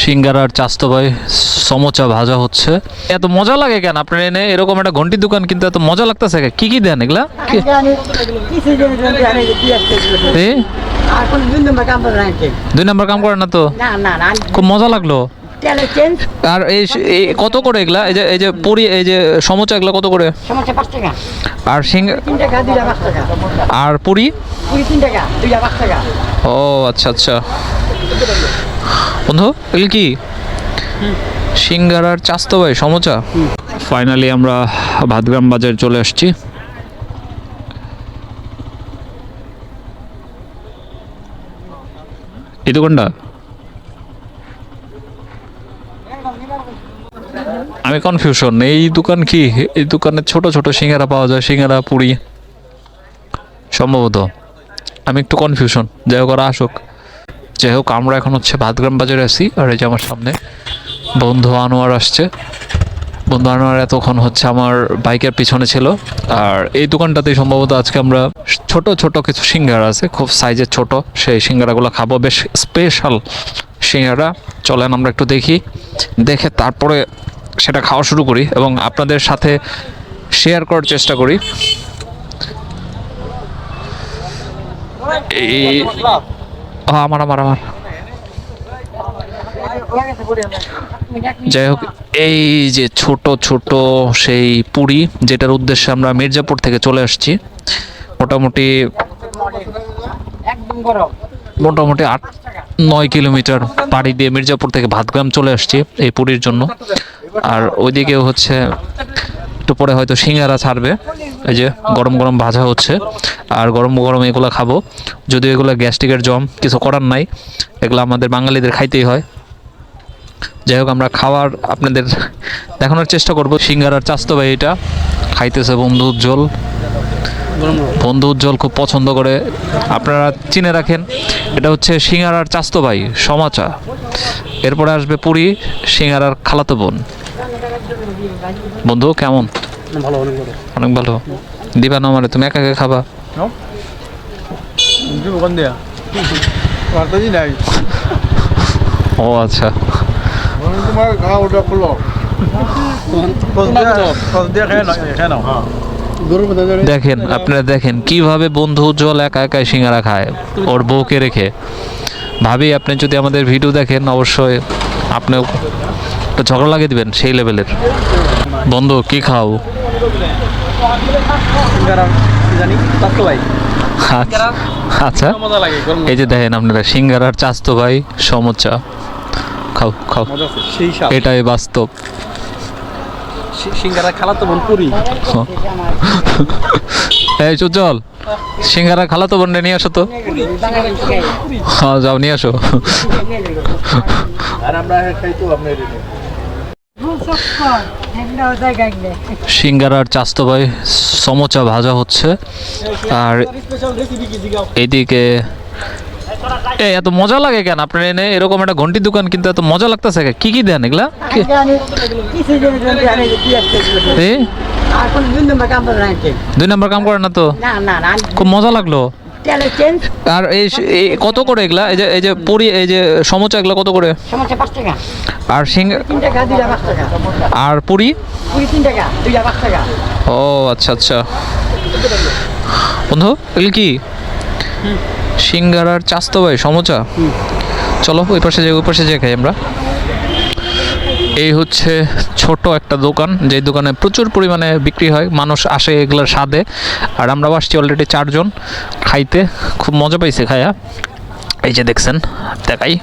সিঙ্গারার চাস্তো ভাই সমোচা ভাজা হচ্ছে। এত মজা লাগে কেন? আপনার এনে এরকম একটা ঘন্টি দোকান কিন্তু এত মজা লাগতেছে? কি কি দেন এগুলা? দুই নাম্বার কাম করে না তো? খুব মজা লাগল। আর এই কত করে এগুলা? এই যে এই যে পুরি এই যে সমোচা এগুলা কত করে? আর সিং আর পুরি? ও আচ্ছা আচ্ছা। বন্ধু এগুলো কি? সিঙ্গারার চাস্তো ভাই সমোচা? ফাইনালি আমরা ভাতগ্রাম বাজারে চলে আসছি। এই দোকানটা আমি কনফিউশন এই দোকান কি? এই দোকানে ছোট ছোট সিঙ্গারা পাওয়া যায় সিঙ্গারা পুরি। সম্ভবত। আমি একটু কনফিউশন যাই হোক আসুক। যাই হোক আমরা এখন হচ্ছে ভাতগ্রাম বাজারে আছি, আর এই যে আমার সামনে বন্ধু আনোয়ার আসছে। বন্ধু আনোয়ার এতক্ষণ হচ্ছে আমার বাইকের পিছনে ছিল, আর এই দোকানটাতে সম্ভবত আজকে আমরা ছোট ছোট কিছু সিঙ্গারা আছে, খুব সাইজের ছোট, সেই সিঙ্গারাগুলো খাব। বেশ স্পেশাল সিঙ্গারা। চলেন আমরা একটু দেখি, দেখে তারপরে সেটা খাওয়া শুরু করি এবং আপনাদের সাথে শেয়ার করার চেষ্টা করি। এই আমার আমার আমার। যাই হোক, এই যে ছোট ছোট সেই পুরী, যেটার উদ্দেশ্যে আমরা মির্জাপুর থেকে চলে আসছি, মোটামুটি মোটামুটি আট, নয় কিলোমিটার পাড়ি দিয়ে মির্জাপুর থেকে ভাতগ্রাম চলে আসছি এই পুরীর জন্য। আর ওইদিকেও হচ্ছে, একটু পরে হয়তো সিঙ্গারা ছাড়বে। এই যে গরম গরম ভাজা হচ্ছে, আর গরম গরম এগুলো খাব। যদিও এগুলো গ্যাস্ট্রিকের জম, কিছু করার নাই, এগুলো আমাদের বাঙালিদের খাইতেই হয়। যাই হোক, আমরা খাওয়ার আপনাদের দেখানোর চেষ্টা করব। সিঙ্গারার চাস্তো ভাই এটা খাইতেছে বন্ধু উজ্জ্বল। বন্ধু উজ্জ্বল খুব পছন্দ করে। আপনারা চিনে রাখেন, এটা হচ্ছে সিঙ্গারার চাস্তো ভাই, সমাচা। এরপরে আসবে পুরী, সিঙ্গারার খালাতো বোন। বন্ধু, কেমন? ভালো অনেক ভালো। অনেক ভালো। দিবা না আমারে তুমি একা একা খাবা। নাই। ও আচ্ছা। তোমার খাওয়া ওটা খুলো। মধ্যে দেখেন আপনারা দেখেন কীভাবে বন্ধু উজ্জ্বল একা একাই সিঙ্গারা খায় ওর বউকে রেখে। ভাবি আপনি যদি আমাদের ভিডিও দেখেন অবশ্যই আপনি একটা ঝগড়া লাগিয়ে দিবেন সেই লেভেলের। বন্ধু কি খাও? জানি ভাই। আচ্ছা আচ্ছা। মজা লাগে গরম এই যে দেখেন আপনারা সিঙ্গারার চাস্তো ভাই সমোচা। খাও খাও। মজা আছে সেই স্বাদ। এটাই বাস্তব। সিঙ্গারা খালা তো বোন পুরি। এই চল সিঙ্গারা খালা তো বন্ডে নিয়ে আসো তো। হ্যাঁ যাও নিয়ে আসো। আর আমরা খাইতো আপনার সিঙ্গারার চাস্তো ভাই সমোচা ভাজা হচ্ছে। আর স্পেশাল রেসিপি কি জিগাও এইদিকে এ এত মজা লাগে কেন? আপনার এনে এরকম একটা ঘন্টি দোকান কিন্তু এত মজা লাগতেছে? কি কি দেন এগুলা? দুই নাম্বার কাম করে না তো? খুব মজা লাগল। আর এই কত করে এগুলা? এই যে এই যে পুরি এই যে সমোচা এগুলা কত করে? আর সিং আর পুরি ও আচ্ছা আচ্ছা। বন্ধু এগুলো কি? সিঙ্গারার চাস্তো ভাই সমোচা? চলো ওই পাশে যাই ওই পাশে যাই খাই আমরা। এই হচ্ছে ছোট একটা দোকান যে দোকানে প্রচুর পরিমাণে বিক্রি হয়, মানুষ আসে এগুলোর স্বাদে। আর আমরা আসছি অলরেডি চারজন, খাইতে, খুব মজা পাইছে খায়া। এই যে দেখছেন, দেখাই।